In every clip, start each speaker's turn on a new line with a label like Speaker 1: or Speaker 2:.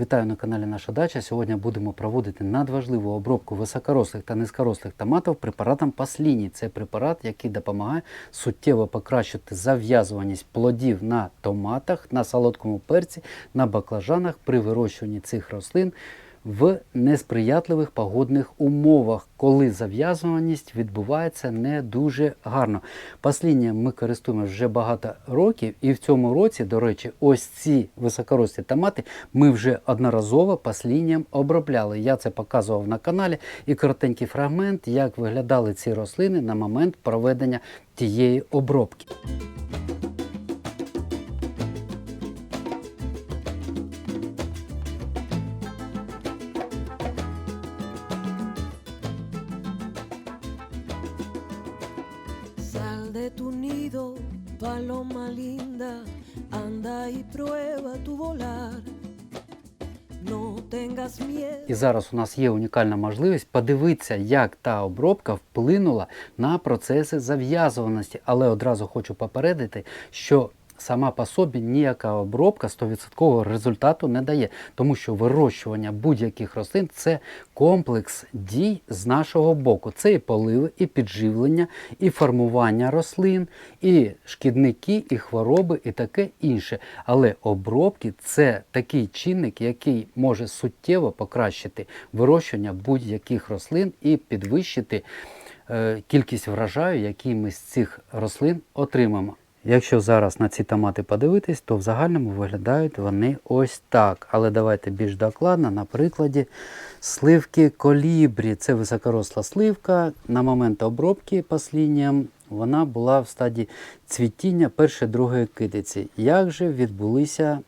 Speaker 1: Вітаю на каналі Наша Дача. Сьогодні будемо проводити надважливу обробку високорослих та низькорослих томатів препаратом Пасліні. Це препарат, який допомагає суттєво покращити зав'язуваність плодів на томатах, на солодкому перці, на баклажанах при вирощуванні цих рослин в несприятливих погодних умовах, коли зав'язуваність відбувається не дуже гарно. Пасління ми користуємося вже багато років, і в цьому році, до речі, ось ці високорослі томати ми вже одноразово паслінням обробляли. Я це показував на каналі і коротенький фрагмент, як виглядали ці рослини на момент проведення тієї обробки.
Speaker 2: Tu nido, paloma linda, anda y prueba tu volar.
Speaker 1: І зараз у нас є унікальна можливість подивитися, як та обробка вплинула на процеси зав'язуваності. Але одразу хочу попередити, що сама по собі ніяка обробка 100% результату не дає, тому що вирощування будь-яких рослин це комплекс дій з нашого боку. Це і поливи, і підживлення, і формування рослин, і шкідники, і хвороби, і таке інше. Але обробки це такий чинник, який може суттєво покращити вирощування будь-яких рослин і підвищити е, кількість врожаю, який ми з цих рослин отримаємо. Якщо зараз на ці томати подивитись, то в загальному виглядають вони ось так. Але давайте більш докладно на прикладі сливки колібрі. Це високоросла сливка. На момент обробки паслінням вона була в стадії цвітіння першої другої китиці. Як же відбулися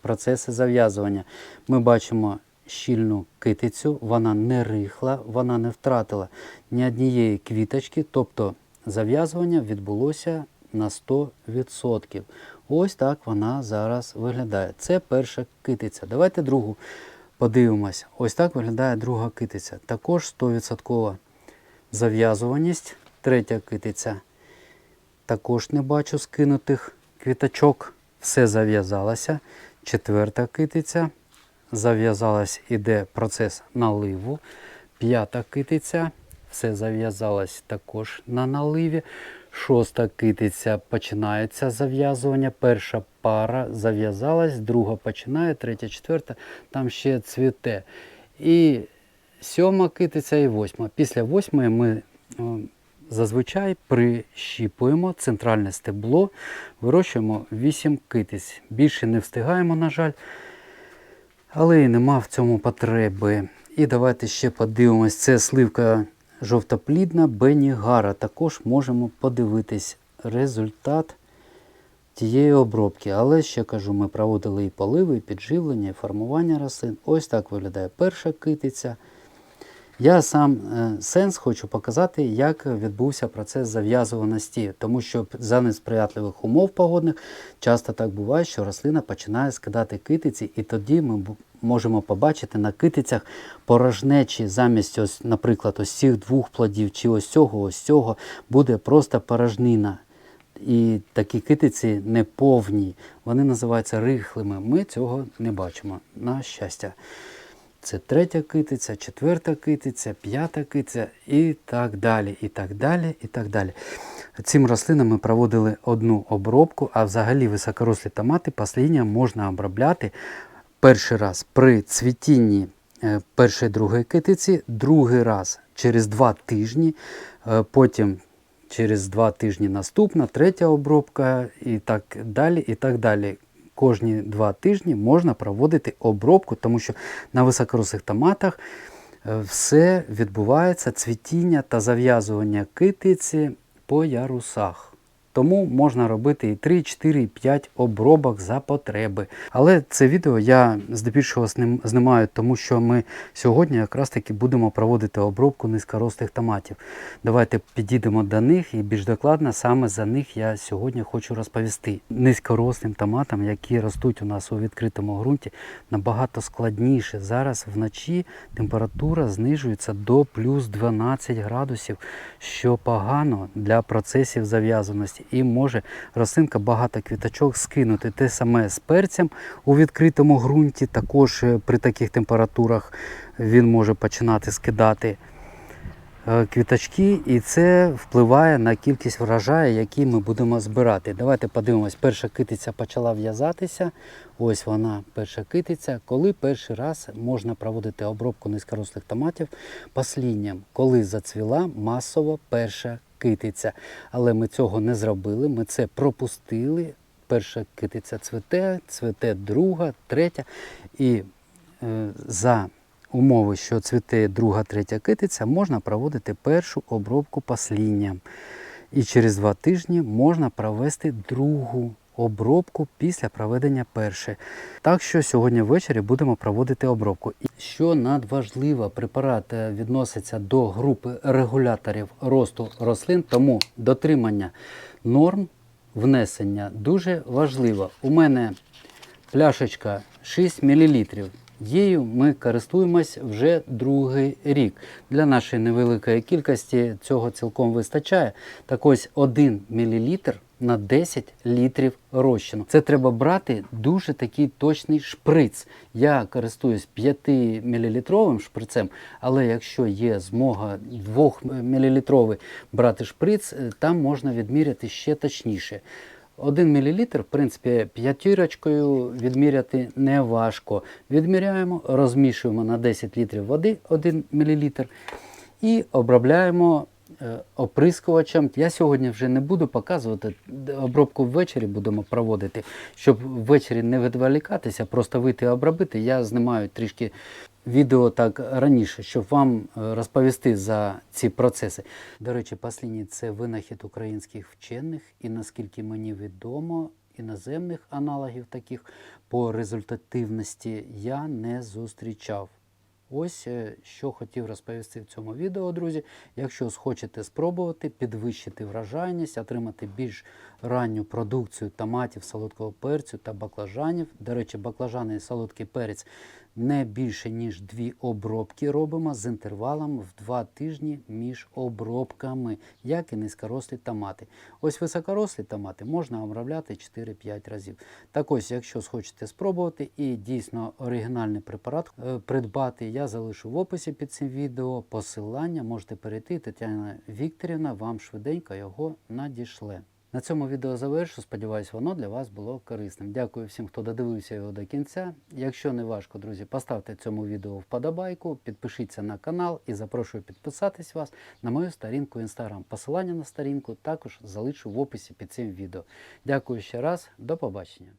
Speaker 1: процеси зав'язування? Ми бачимо щільну китицю, вона не рихла, вона не втратила ні однієї квіточки, тобто зав'язування відбулося на 100%. Ось так вона зараз виглядає. Це перша китиця. Давайте другу подивимось. Ось так виглядає друга китиця. Також 100% зав'язуваність. Третя китиця. Також не бачу скинутих квіточок. Все зав'язалося. Четверта китиця. Зав'язалась, іде процес наливу. П'ята китиця. Все зав'язалось також на наливі. Шоста китиця починається зав'язування. Перша пара зав'язалась, друга починає, третя, четверта, там ще цвіте. І сьома китиця і восьма. Після восьмої ми зазвичай прищіпуємо центральне стебло, вирощуємо 8 китиць. Більше не встигаємо, на жаль, але і нема в цьому потреби. І давайте ще подивимось. Це сливка жовтоплідна Бенігара. Також можемо подивитись результат тієї обробки. Але ще кажу, ми проводили і поливи, і підживлення, і формування рослин. Ось так виглядає перша китиця. Я сам е, сенс хочу показати, як відбувся процес зав'язуваності, тому що за несприятливих умов погодних часто так буває, що рослина починає скидати китиці, і тоді ми можемо побачити на китицях порожнечі замість, ось, наприклад, ось цих двох плодів, чи ось цього, ось цього буде просто порожнина. І такі китиці неповні, вони називаються рихлими. Ми цього не бачимо, на щастя. Це третя китиця, четверта китиця, п'ята китиця і так далі, і так далі, і так далі. Цим рослинам ми проводили одну обробку, а взагалі високорослі томати пасління можна обробляти перший раз при цвітінні е, першої другої китиці, другий раз через два тижні, е, потім через два тижні наступна, третя обробка і так далі. і так далі. Кожні два тижні можна проводити обробку, тому що на високорослих томатах е, все відбувається цвітіння та зав'язування китиці по ярусах. Тому можна робити і 3, 4, і 5 обробок за потреби. Але це відео я здебільшого знімаю, тому що ми сьогодні якраз таки будемо проводити обробку низькорослих томатів. Давайте підійдемо до них і більш докладно саме за них я сьогодні хочу розповісти. Низькорослим томатам, які ростуть у нас у відкритому ґрунті, набагато складніше. Зараз вночі температура знижується до плюс 12 градусів, що погано для процесів зав'язаності. І може рослинка багато квіточок скинути. Те саме з перцем у відкритому ґрунті, також е, при таких температурах він може починати скидати квіточки, і це впливає на кількість врожаю, який ми будемо збирати. Давайте подивимось, перша китиця почала в'язатися. Ось вона, перша китиця. Коли перший раз можна проводити обробку низькорослих томатів паслінням, коли зацвіла масово перша китиця. Але ми цього не зробили, ми це пропустили. Перша китиця цвете, цвете друга, третя. І е, за умови, що цвіте друга, третя китиця, можна проводити першу обробку паслінням. І через два тижні можна провести другу обробку після проведення першої. Так що сьогодні ввечері будемо проводити обробку. І що надважливо, препарат е, відноситься до групи регуляторів росту рослин, тому дотримання норм внесення дуже важливо. У мене пляшечка 6 мл. Її ми користуємось вже другий рік. Для нашої невеликої кількості цього цілком вистачає. Так ось 1 мл на 10 літрів розчину. Це треба брати дуже такий точний шприц. Я користуюсь 5 мл шприцем, але якщо є змога 2 мл брати шприц, е, там можна відміряти ще точніше. 1 мл, в принципі, п'ятірочкою відміряти не важко. Відміряємо, розмішуємо на 10 літрів води 1 мл і обробляємо оприскувачем. Я сьогодні вже не буду показувати, обробку ввечері будемо проводити, щоб ввечері не відволікатися, просто вийти обробити. Я знімаю трішки відео так раніше, щоб вам е, розповісти за ці процеси. До речі, пасліні це винахід українських вчених, і наскільки мені відомо, іноземних аналогів таких по результативності я не зустрічав. Ось е, що хотів розповісти в цьому відео, друзі. Якщо схочете спробувати підвищити вражайність, отримати більш ранню продукцію томатів, солодкого перцю та баклажанів. До речі, баклажани і солодкий перець не більше ніж дві обробки робимо з інтервалом в два тижні між обробками, як і низькорослі томати. Ось високорослі томати можна обробляти 4-5 разів. Так ось, якщо схочете спробувати і дійсно оригінальний препарат е, придбати, я залишу в описі під цим відео посилання. Можете перейти. Тетяна Вікторівна вам швиденько його надішле. На цьому відео завершу. Сподіваюсь, воно для вас було корисним. Дякую всім, хто додивився його до кінця. Якщо не важко, друзі, поставте цьому відео вподобайку, підпишіться на канал і запрошую підписатись вас на мою сторінку Instagram. Посилання на сторінку також залишу в описі під цим відео. Дякую ще раз, до побачення.